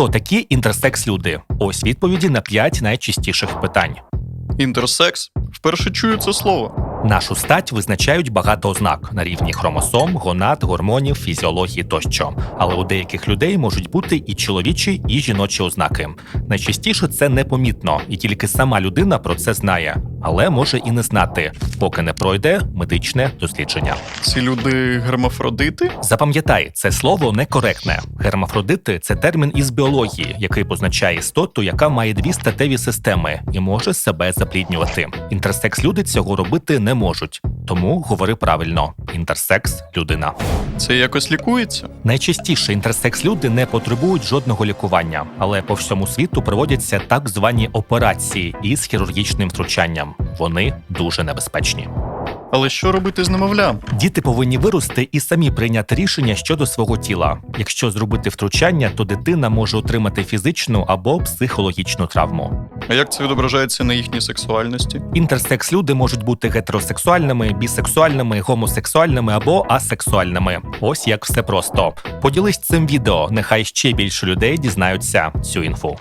Хто такі інтерсекс люди? Ось відповіді на 5 найчастіших питань. Інтерсекс? Вперше чую це слово. Нашу стать визначають багато ознак на рівні хромосом, гонад, гормонів, фізіології тощо. Але у деяких людей можуть бути і чоловічі, і жіночі ознаки. Найчастіше це непомітно, і тільки сама людина про це знає, але може і не знати, поки не пройде медичне дослідження. Ці люди гермафродити? Запам'ятай, це слово некоректне. Гермафродити це термін із біології, який позначає істоту, яка має дві статеві системи і може себе запліднювати. Інтерсекс люди цього робити не можуть. Тому говори правильно: інтерсекс людина. Це якось лікується? Найчастіше інтерсекс люди не потребують жодного лікування, але по всьому світу проводяться так звані операції із хірургічним втручанням. Вони дуже небезпечні. Але що робити з немовлям? Діти повинні вирости і самі прийняти рішення щодо свого тіла. Якщо зробити втручання, то дитина може отримати фізичну або психологічну травму. А як це відображається на їхній сексуальності? Інтерсекс люди можуть бути гетеросексуальними, бісексуальними, гомосексуальними або асексуальними. Ось як все просто. Поділись цим відео. Нехай ще більше людей дізнаються цю інфу.